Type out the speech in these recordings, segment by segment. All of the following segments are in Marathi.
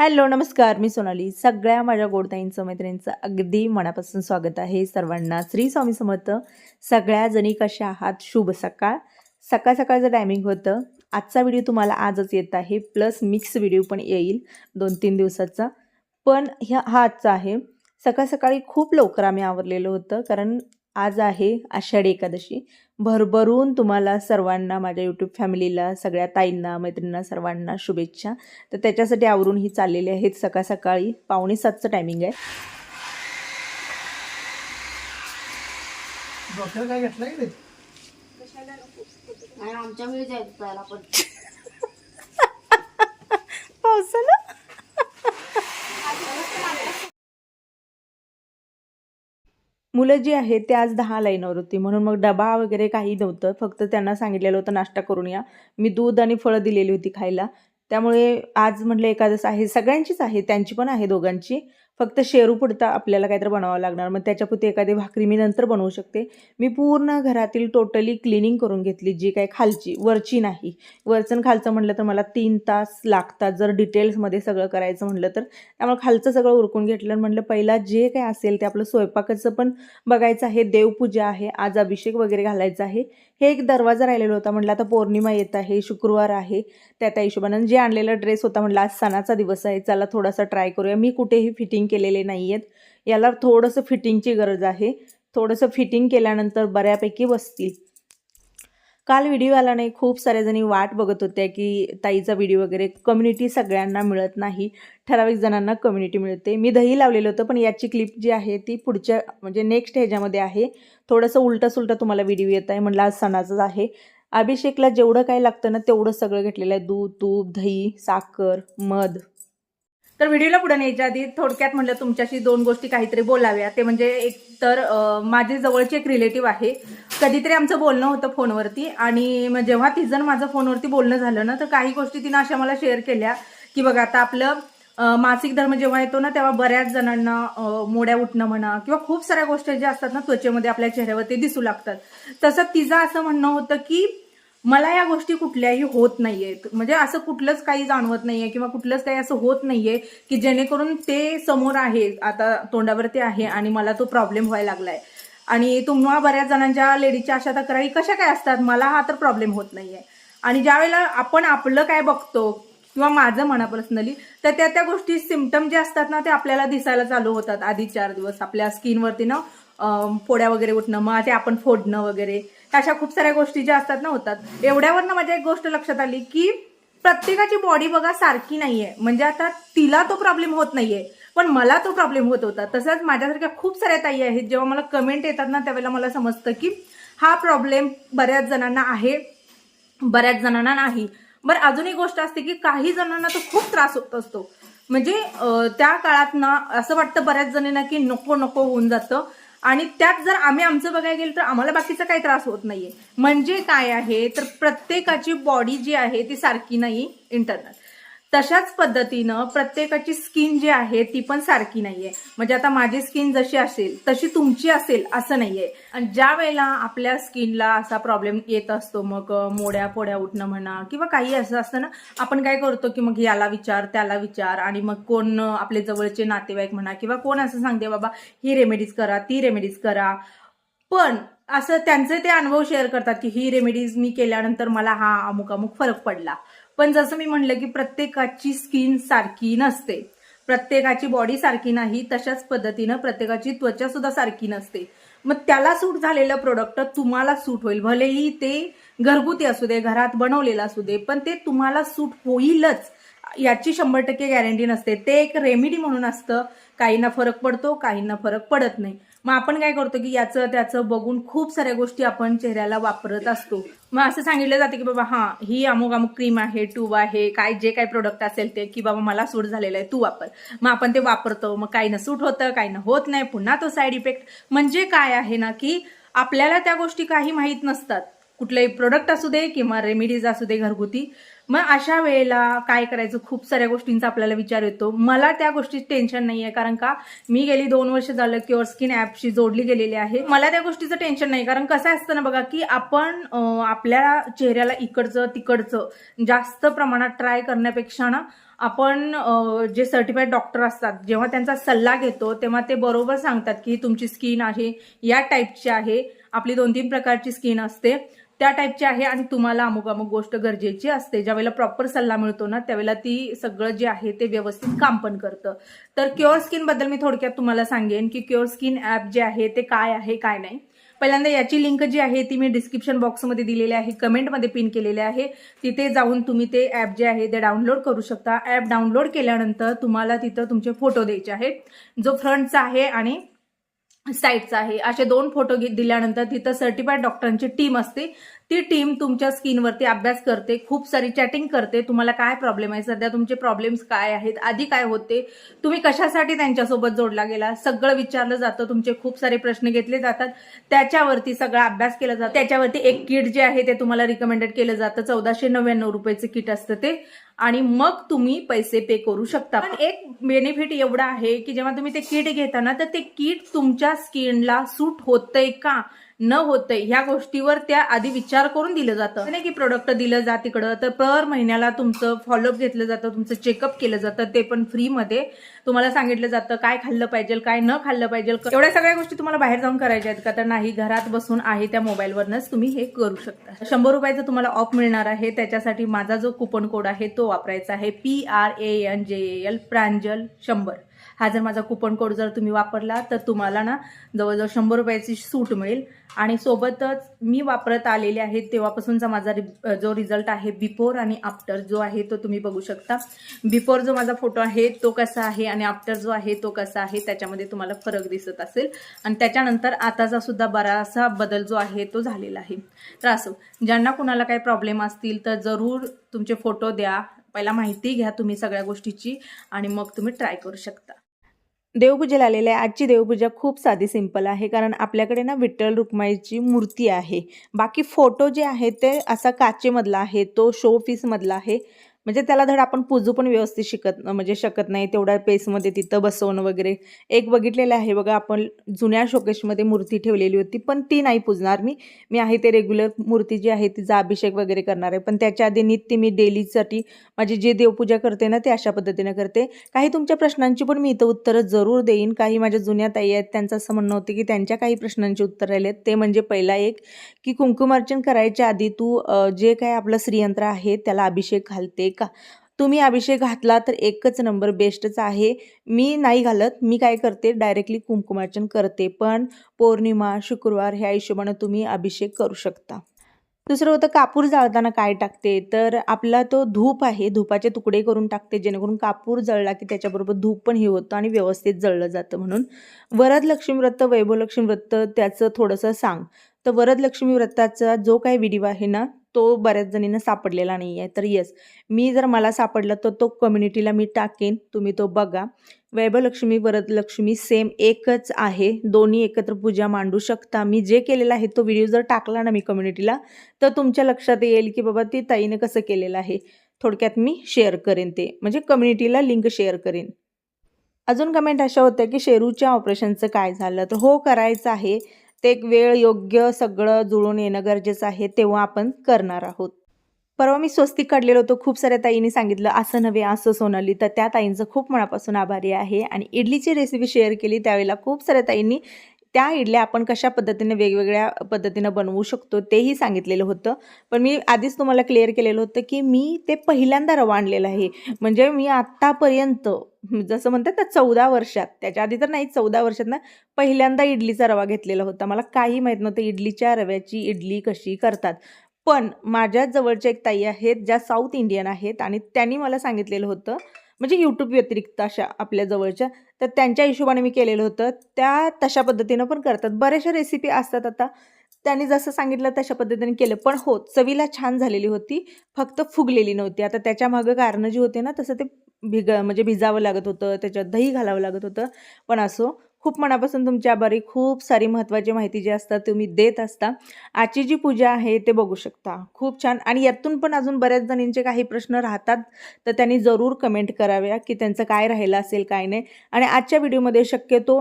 हॅलो नमस्कार. मी सोनाली. सगळ्या माझ्या गोडताईंचं मैत्रिणींचं अगदी मनापासून स्वागत आहे. सर्वांना श्री स्वामी समर्थ. सगळ्या जणी कशा आहात? शुभ सकाळ. सकाळ सकाळचं टायमिंग होतं. आजचा व्हिडिओ तुम्हाला आजच येत आहे. प्लस मिक्स व्हिडिओ पण येईल दोन तीन दिवसाचा. पण ह्या हा आजचा आहे. सकाळ सकाळी खूप लवकर आम्ही आवरलेलं होतं. कारण आज आहे आषाढी एकादशी. भरभरून तुम्हाला सर्वांना माझ्या यूट्यूब फॅमिलीला सगळ्या ताईंना मैत्रिणींना सर्वांना शुभेच्छा. तर त्याच्यासाठी आवरून ही चाललेली आहेत सकाळ सकाळी पावणे सातचं टायमिंग आहे. काय पावसाला मुलं जी आहेत ते आज दहा लाईनवर होती. म्हणून मग डबा वगैरे काही नव्हतं. फक्त त्यांना सांगितलेलं होतं नाश्ता करून या. मी दूध आणि फळं दिलेली होती खायला. त्यामुळे आज म्हटलं एकादश आहे. सगळ्यांचीच आहे. त्यांची पण आहे दोघांची. फक्त शेरू पुढता आपल्याला काहीतरी बनवावं लागणार. मग त्याच्यापुरती एखादी भाकरी मी नंतर बनवू शकते. मी पूर्ण घरातील टोटली क्लिनिंग करून घेतली जी काय खालची वरची नाही. वरचं खालचं म्हटलं तर मला तीन तास लागतात. जर डिटेल्समध्ये सगळं करायचं म्हटलं तर. त्यामुळे खालचं सगळं उरकून घेतलं म्हटलं पहिला जे काय असेल ते आपलं स्वयंपाकाचं पण बघायचं आहे. देवपूजा आहे आज अभिषेक वगैरे घालायचा आहे. हे एक दरवाजा राहिलेला होता. म्हटलं आता पौर्णिमा येत आहे शुक्रवार आहे. त्या त्या हिशोबानं जे आणलेला ड्रेस होता म्हटलं आज सणाचा दिवस आहे. चला थोडासा ट्राय करूया. मी कुठेही फिटिंग केलेले नाही आहेत याला थोडंसं फिटिंगची गरज आहे. थोडंसं फिटिंग केल्यानंतर बऱ्यापैकी बसतील. काल व्हिडिओ आला नाही खूप साऱ्या जणी वाट बघत होत्या की ताईचा व्हिडिओ वगैरे कम्युनिटी सगळ्यांना मिळत नाही. ठराविक जणांना कम्युनिटी मिळते. मी दही लावलेलं होतं पण याची क्लिप जी आहे ती पुढच्या म्हणजे नेक्स्ट ह्याच्यामध्ये आहे. थोडंसं उलटा सुलटा तुम्हाला व्हिडिओ येत आहे म्हटलं आज सणाचंच आहे. अभिषेकला जेवढं काही लागतं ना तेवढं सगळं घेतलेलं आहे. दूध तूप दही साखर मध. तर व्हिडिओला पुढे न्यायच्या आधी थोडक्यात म्हटलं तुमच्याशी दोन गोष्टी काहीतरी बोलाव्या. ते म्हणजे एक तर माझे जवळचे एक रिलेटिव्ह आहे. कधीतरी आमचं बोलणं होतं फोनवरती आणि मग जेव्हा तिजण माझं फोनवरती बोलणं झालं ना तर काही गोष्टी तिनं अशा मला शेअर केल्या की बघा आता आपलं मासिक धर्म जेव्हा येतो ना तेव्हा बऱ्याच जणांना मोड्या उठणं म्हणा किंवा खूप साऱ्या गोष्टी ज्या असतात ना त्वचेमध्ये आपल्या चेहऱ्यावरती दिसू लागतात. तसं तिचं असं म्हणणं होतं की मला या गोष्टी कुठल्याही होत नाहीयेत म्हणजे असं कुठलंच काही जाणवत नाहीये किंवा कुठलंच काही असं होत नाहीये की जेणेकरून ते समोर आहे आता तोंडावरती आहे आणि मला तो प्रॉब्लेम व्हायला लागलाय. आणि तुम्हा बऱ्याच जणांच्या लेडीच्या अशा तक्रारी कशा काय असतात? मला हा तर प्रॉब्लेम होत नाहीये. आणि ज्यावेळेला आपण आपलं काय बघतो किंवा माझं म्हणा पर्सनली तर त्या त्या गोष्टी सिमटम जे असतात ना ते आपल्याला दिसायला चालू होतात. आधी चार दिवस आपल्या स्किनवरती ना फोड्या वगैरे उठणं मग ते आपण फोडणं वगैरे. अशा खूप साऱ्या गोष्टी ज्या असतात ना होतात. एवढ्यावरनं माझ्या एक गोष्ट लक्षात आली की प्रत्येकाची बॉडी बघा सारखी नाहीये. म्हणजे आता तिला तो प्रॉब्लेम होत नाहीये पण मला तो प्रॉब्लेम होत होता. तसंच माझ्यासारख्या खूप साऱ्या ताई आहेत जेव्हा मला कमेंट येतात ना त्यावेळेला मला समजतं की हा प्रॉब्लेम बऱ्याच जणांना आहे बऱ्याच जणांना नाही. बरं अजून एक गोष्ट असते की काही जणांना तो खूप त्रास होत असतो. म्हणजे त्या काळात ना असं वाटतं बऱ्याच जणींना की नको नको होऊन जातं. आणि त्यात जर आम्ही आमचं बघायला गेलं तर आम्हाला बाकीचा काही त्रास होत नाहीये. म्हणजे काय आहे? तर प्रत्येकाची बॉडी जी आहे ती सारखी नाही इंटरनल तशाच पद्धतीनं प्रत्येकाची स्किन जी आहे ती पण सारखी नाहीये. म्हणजे आता माझी स्किन जशी असेल तशी तुमची असेल असं नाहीये. आणि ज्या वेळेला आपल्या स्किनला असा प्रॉब्लेम येत असतो मग मोड्या पोड्या उठणं म्हणा किंवा काही असं असतं ना आपण काय करतो की मग याला विचार त्याला विचार आणि मग कोण आपले जवळचे नातेवाईक म्हणा किंवा कोण असं सांगते बाबा ही रेमेडीज करा ती रेमेडीज करा. पण असं त्यांचे ते अनुभव शेअर करतात की ही रेमेडीज मी केल्यानंतर मला हा अमुक अमुक फरक पडला. पण जसं मी म्हणलं की प्रत्येकाची स्किन सारखी नसते. प्रत्येकाची बॉडी सारखी नाही तशाच पद्धतीनं प्रत्येकाची त्वचा सुद्धा सारखी नसते. मग त्याला सूट झालेलं प्रोडक्ट तुम्हाला सूट होईल. भलेही ते घरगुती असू दे घरात बनवलेलं असू दे पण ते तुम्हाला सूट होईलच. याची शंभर टक्के गॅरंटी नसते. ते एक रेमेडी म्हणून असतं. काहींना फरक पडतो काहींना फरक पडत नाही. मग आपण काय करतो की याचं त्याचं बघून खूप साऱ्या गोष्टी आपण चेहऱ्याला वापरत असतो. मग असं सांगितलं जातं की बाबा हा ही अमुक अमुक क्रीम आहे ट्यूब आहे काय जे काय प्रोडक्ट असेल ते की बाबा मला सूट झालेलं आहे तू वापर. मग आपण ते वापरतो. मग काही ना सूट होतं काही ना होत नाही पुन्हा तो साईड इफेक्ट म्हणजे काय आहे ना की आपल्याला त्या गोष्टी काही माहीत नसतात. कुठलंही प्रोडक्ट असू दे किंवा रेमेडीज असू दे घरगुती. मग अशा वेळेला काय करायचं? खूप साऱ्या गोष्टींचा आपल्याला विचार येतो. मला त्या गोष्टीत टेन्शन नाही आहे कारण का? मी गेली दोन वर्ष झालं क्युअर स्किन ॲपशी जोडली गेलेली आहे. मला त्या गोष्टीचं टेन्शन नाही कारण कसं असतं ना बघा की आपण आपल्या चेहऱ्याला इकडचं तिकडचं जास्त प्रमाणात ट्राय करण्यापेक्षा ना आपण जे सर्टिफाईड डॉक्टर असतात जेव्हा त्यांचा सल्ला घेतो तेव्हा ते बरोबर सांगतात की तुमची स्किन आहे या टाईपची आहे आपली दोन तीन प्रकारची स्किन असते. त्या टाईपची आहे आणि तुम्हाला अमुक अमुक गोष्ट गरजेची असते. ज्यावेळेला प्रॉपर सल्ला मिळतो ना त्यावेळेला ती सगळं जे आहे ते व्यवस्थित काम पण करतं. तर क्युअर स्किनबद्दल मी थोडक्यात तुम्हाला सांगेन की क्युअर स्किन ॲप जे आहे ते काय आहे काय नाही. पहिल्यांदा याची लिंक जी आहे ती मी डिस्क्रिप्शन बॉक्समध्ये दिलेली आहे कमेंटमध्ये पिन केलेले आहे. तिथे जाऊन तुम्ही ते ॲप जे आहे ते डाउनलोड करू शकता. ॲप डाउनलोड केल्यानंतर तुम्हाला तिथं तुमचे फोटो द्यायचे आहेत. जो फ्रंटचा आहे आणि साईटचा आहे. असे दोन फोटो दिल्यानंतर तिथं सर्टिफाईड डॉक्टरांची टीम असते. ती टीम तुमच्या स्किनवरती अभ्यास करते खूप सारी चॅटिंग करते तुम्हाला काय प्रॉब्लेम आहे सध्या तुमचे प्रॉब्लेम्स काय आहेत आधी काय होते तुम्ही कशासाठी त्यांच्यासोबत जोडला गेला सगळं विचारलं जातं तुमचे खूप सारे प्रश्न घेतले जातात त्याच्यावरती सगळा अभ्यास केला जातो त्याच्यावरती एक किट जे आहे ते तुम्हाला रिकमेंडेड केलं जातं चौदाशे नव्याण्णव रुपयाचं किट असतं ते आणि मग तुम्ही पैसे पे करू शकता. पण एक बेनिफिट एवढा आहे की जेव्हा तुम्ही ते किट घेता ना तर ते किट तुमच्या स्किनला सूट होतंय का? न होतंय ह्या गोष्टीवर त्या आधी विचार करून दिलं जातं. नाही की प्रोडक्ट दिलं जात तिकडं तर पर महिन्याला तुमचं फॉलोअप घेतलं जातं तुमचं चेकअप केलं जातं ते पण फ्रीमध्ये तुम्हाला सांगितलं जातं काय खाल्लं पाहिजे काय न खाल्लं पाहिजे. एवढ्या सगळ्या गोष्टी तुम्हाला बाहेर जाऊन करायच्या आहेत का? तर नाही घरात बसून आहे त्या मोबाईलवरनच तुम्ही हे करू शकता. शंभर रुपयाचं तुम्हाला ऑफ मिळणार आहे त्याच्यासाठी माझा जो कुपन कोड आहे तो वापरायचा आहे P R A N J L Pranjal शंभर. हा जर माझा कुपन कोड जर तुम्ही वापरला तर तुम्हाला ना जवळजवळ शंभर रुपयाची सूट मिळेल. आणि सोबतच मी वापरत आलेले आहे तेव्हापासूनचा माझा रि- जो रिझल्ट आहे बिफोर आणि आफ्टर जो आहे तो तुम्ही बघू शकता. बिफोर जो माझा फोटो आहे तो कसा आहे आणि आफ्टर जो आहे तो कसा आहे त्याच्यामध्ये तुम्हाला फरक दिसत असेल. आणि त्याच्यानंतर आताचा सुद्धा बराचसा बदल जो आहे तो झालेला आहे. तर असो ज्यांना कुणाला काही प्रॉब्लेम असतील तर जरूर तुमचे फोटो द्या. पहिला माहिती घ्या तुम्ही सगळ्या गोष्टीची आणि मग तुम्ही ट्राय करू शकता. देवपूजेला आलेल्या आहे. आजची देवपूजा खूप साधी सिंपल आहे. कारण आपल्याकडे ना विठ्ठल रुक्माईची मूर्ती आहे. बाकी फोटो जे आहे ते असा काचेमधला आहे. तो शो पीसमधला आहे. म्हणजे त्याला धड आपण पूजू पण व्यवस्थित शिकत म्हणजे शकत नाही. तेवढ्या पेसमध्ये तिथं बसवणं वगैरे. एक बघितलेलं आहे बघा आपण जुन्या शोकेशमध्ये मूर्ती ठेवलेली होती पण ती नाही पूजणार मी. मी आहे ते रेग्युलर मूर्ती जी आहे तिचा अभिषेक वगैरे करणार आहे. पण त्याच्या आधी नित्य मी डेलीसाठी माझी जे देवपूजा करते ना ते अशा पद्धतीने करते. काही तुमच्या प्रश्नांची पण मी इथं उत्तरं जरूर देईन. काही माझ्या जुन्या ताई आहेत त्यांचं असं म्हणणं होतं की त्यांच्या काही प्रश्नांची उत्तर राहिलेत ते म्हणजे पहिला एक की कुंकुमार्चन करायच्या आधी तू जे काय आपलं श्रीयंत्र आहे त्याला अभिषेक घालते. का? तुम्ही अभिषेक घातला तर एकच नंबर बेस्टच आहे. मी नाही घालत मी काय करते? डायरेक्टली कुंकुमार्चन करते. पण पौर्णिमा शुक्रवार ह्या हिशोबानं तुम्ही अभिषेक करू शकता. दुसरं होतं कापूर जाळताना काय टाकते? तर आपला तो धूप आहे. धुपाचे तुकडे करून टाकते जेणेकरून कापूर जळला की त्याच्याबरोबर धूप पण हे होतं आणि व्यवस्थित जळलं जातं म्हणून. वरदलक्ष्मी व्रत वैभवलक्ष्मी व्रत त्याचं थोडंसं सांग. तर वरदलक्ष्मी व्रताचा जो काही व्हिडिओ आहे ना तो बऱ्याच जणींना सापडलेला नाही आहे तर येस मी जर मला सापडला तर तो कम्युनिटीला मी टाकेन. तुम्ही तो बघा. वैभवलक्ष्मी वरदलक्ष्मी सेम एकच आहे. दोन्ही एकत्र पूजा मांडू शकता. मी जे केलेलं आहे तो व्हिडिओ जर टाकला ना मी कम्युनिटीला तर तुमच्या लक्षात येईल की बाबा ती ताईनं कसं केलेलं आहे. थोडक्यात मी शेअर करेन ते. म्हणजे कम्युनिटीला लिंक शेअर करेन. अजून कमेंट अशा होत्या की शेरूच्या ऑपरेशनचं काय झालं? तर हो करायचं आहे. ते एक वेळ योग्य सगळं जुळून येणं गरजेचं आहे तेव्हा आपण करणार आहोत. परवा मी स्वस्तिक काढलेलो होतो खूप साऱ्या ताईंनी सांगितलं असं नव्हे असं सोनाली. तर त्या ताईंचं खूप मनापासून आभारी आहे आणि इडलीची रेसिपी शेअर केली त्यावेळेला खूप साऱ्या ताईंनी त्या इडल्या आपण कशा पद्धतीने वेगवेगळ्या पद्धतीनं बनवू शकतो तेही सांगितलेलं होतं. पण मी आधीच तुम्हाला क्लिअर केलेलं होतं की मी ते पहिल्यांदा रवा आणलेलं आहे. म्हणजे मी आत्तापर्यंत जसं म्हणतात ना चौदा वर्षात त्याच्या आधी तर नाही चौदा वर्षात ना पहिल्यांदा इडलीचा रवा घेतलेला होता. मला काही माहीत नव्हतं इडलीच्या रव्याची इडली कशी करतात. पण माझ्या जवळच्या एक ताई आहेत ज्या साऊथ इंडियन आहेत आणि त्यांनी मला सांगितलेलं होतं म्हणजे यूट्यूब व्यतिरिक्त अशा आपल्या जवळच्या तर त्यांच्या हिशोबाने मी केलेलं होतं. त्या तशा पद्धतीनं पण करतात. बऱ्याचशा रेसिपी असतात आता. त्यांनी जसं सांगितलं तशा पद्धतीने केलं. पण हो चवीला छान झालेली होती. फक्त फुगलेली नव्हती. आता त्याच्यामागं कारणं जी होते ना तसं ते भिग म्हणजे भिजावं लागत होतं. त्याच्यात दही घालावं लागत होतं. पण असो खूप मनापासून तुमच्या आभारी खूप सारी महत्त्वाची माहिती जी असतात तुम्ही देत असता आजची जी पूजा आहे ते बघू शकता. खूप छान. आणि यातून पण अजून बऱ्याच जणींचे काही प्रश्न राहतात तर त्यांनी जरूर कमेंट कराव्या की त्यांचं काय राहिलं असेल काय नाही. आणि आजच्या व्हिडिओमध्ये शक्यतो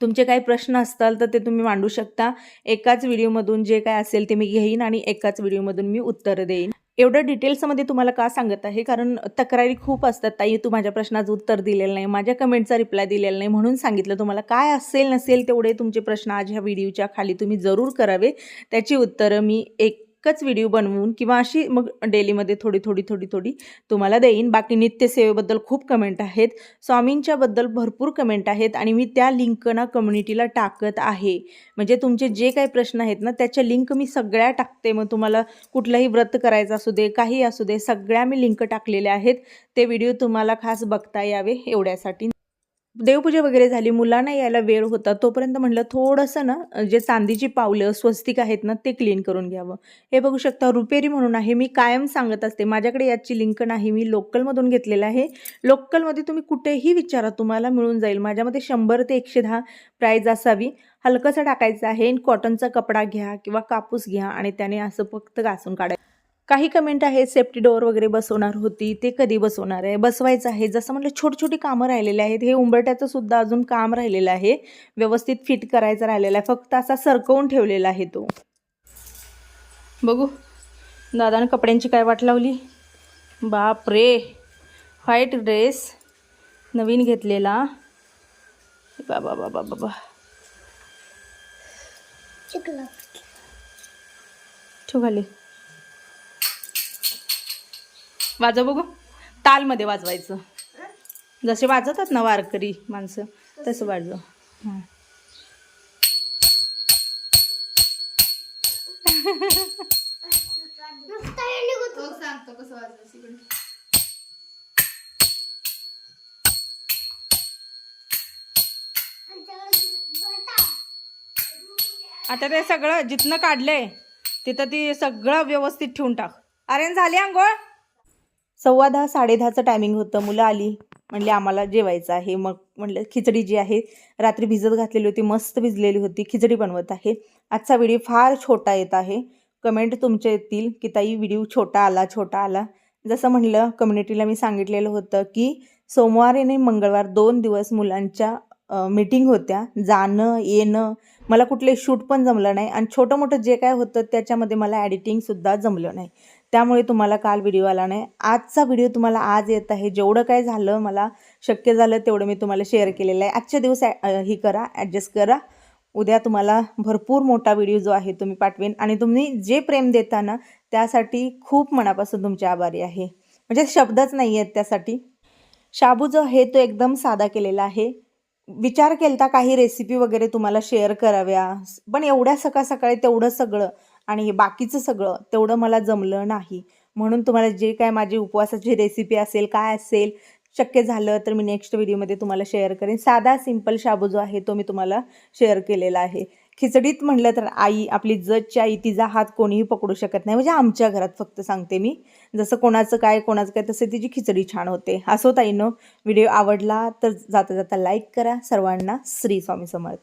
तुमचे काही प्रश्न असताल तर ते तुम्ही मांडू शकता. एकाच व्हिडिओमधून जे काय असेल ते मी घेईन आणि एकाच व्हिडिओमधून मी उत्तर देईन. एवढं डिटेल्समध्ये तुम्हाला का सांगत आहे? कारण तक्रारी खूप असतात ताई तू माझ्या प्रश्नाचं उत्तर दिलेलं नाही माझ्या कमेंटचा रिप्लाय दिलेला नाही म्हणून सांगितलं तुम्हाला. काय असेल नसेल तेवढे तुमचे प्रश्न आज ह्या व्हिडिओच्या खाली तुम्ही जरूर करावे. त्याची उत्तरं मी एक एकच व्हिडिओ बनवून किंवा अशी मग डेलीमध्ये थोडी थोडी थोडी थोडी तुम्हाला देईन. बाकी नित्यसेवेबद्दल खूप कमेंट आहेत. स्वामींच्याबद्दल भरपूर कमेंट आहेत आणि मी त्या लिंकना कम्युनिटीला टाकत आहे. म्हणजे तुमचे जे काही प्रश्न आहेत ना त्याच्या लिंक मी सगळ्या टाकते. मग तुम्हाला कुठलंही व्रत करायचं असू दे काही असू दे सगळ्या मी लिंक टाकलेल्या आहेत. ते व्हिडिओ तुम्हाला खास बघता यावे एवढ्यासाठी. देवपूजा वगैरे झाली मुलांना यायला वेळ होता तोपर्यंत म्हटलं थोडंसं ना जे चांदीची पावलं स्वस्तिक आहेत ना ते क्लीन करून घ्यावं. हे बघू शकता रुपेरी म्हणून आहे मी कायम सांगत असते माझ्याकडे याची लिंक नाही मी लोकलमधून घेतलेलं आहे. लोकलमध्ये तुम्ही कुठेही विचारा तुम्हाला मिळून जाईल. माझ्यामध्ये शंभर ते एकशे दहा प्राईज असावी. हलकंसं टाकायचं आहे कॉटनचा कपडा घ्या किंवा कापूस घ्या आणि त्याने असं फक्त घासून काढायचं काही कमेंट आहे सेफ्टी डोअर वगैरे बसवणार होती ते कधी बसवणार आहे? बसवायचं आहे जसं म्हटलं छोटी छोटी कामं राहिलेली आहेत. हे उंबरट्याचं सुद्धा अजून काम राहिलेलं आहे. व्यवस्थित फिट करायचं राहिलेलं आहे. फक्त असा सरकवून ठेवलेला आहे तो. बघू दादानं कपड्यांची काय वाट लावली? बाप रे व्हाईट ड्रेस नवीन घेतलेला. बाबा बाबा बाबा. ठेव खाली. वाजव बघू. तालमध्ये वाजवायचं. जसे वाजवतात ना वारकरी माणसं तसं वाजव. हां. सांगतो कसं वाजवायचं आता ते सगळं जिथनं काढलंय तिथं ती सगळं व्यवस्थित ठेवून टाक. अरे झाली आंघोळ? सव्वा दहा साडेदहाचं टायमिंग होतं. मुलं आली. म्हणले आम्हाला जेवायचं आहे. मग म्हणलं खिचडी जी आहे रात्री भिजत घातलेली होती मस्त भिजलेली होती. खिचडी बनवत आहे. आजचा व्हिडिओ फार छोटा येत आहे. कमेंट तुमच्या येतील की ताई व्हिडिओ छोटा आला छोटा आला. जसं म्हणलं कम्युनिटीला मी सांगितलेलं होतं की सोमवार आणि मंगळवार दोन दिवस मुलांच्या मीटिंग होत्या. जाणं येणं. मला कुठले शूट पण जमलं नाही. आणि छोटं मोठं जे काय होतं त्याच्यामध्ये मला ॲडिटिंगसुद्धा जमलं नाही. त्यामुळे तुम्हाला काल व्हिडिओ आला नाही. आजचा व्हिडिओ तुम्हाला आज येत आहे. जेवढं काय झालं मला शक्य झालं तेवढं मी तुम्हाला शेअर केलेलं आहे. आजच्या दिवस ॲ- ही करा ॲडजस्ट करा. उद्या तुम्हाला भरपूर मोठा व्हिडिओ जो आहे तुम्ही पाठवेन. आणि तुम्ही जे प्रेम देता ना त्यासाठी खूप मनापासून तुमचे आभारी आहे. म्हणजे शब्दच नाही आहेत त्यासाठी. शाबू जो आहे तो एकदम साधा केलेला आहे. विचार केलता काही रेसिपी वगैरे तुम्हाला शेअर कराव्या. पण एवढ्या सकाळ सकाळी तेवढं सगळं आणि हे बाकीचं सगळं तेवढं मला जमलं नाही. म्हणून तुम्हाला जे काय माझी उपवासाची रेसिपी असेल काय असेल शक्य झालं तर मी नेक्स्ट व्हिडिओमध्ये तुम्हाला शेअर करेन. साधा सिंपल शाबू जो आहे तो मी तुम्हाला शेअर केलेला आहे. खिचडीत म्हटलं तर आई आपली जजची आई तिचा हात कोणीही पकडू शकत नाही. म्हणजे आमच्या घरात फक्त सांगते मी. जसं कोणाचं काय कोणाचं काय तसं तिची खिचडी छान होते. असो ताईनो व्हिडिओ आवडला तर जाता जाता लाईक करा. सर्वांना श्री स्वामी समर्थ.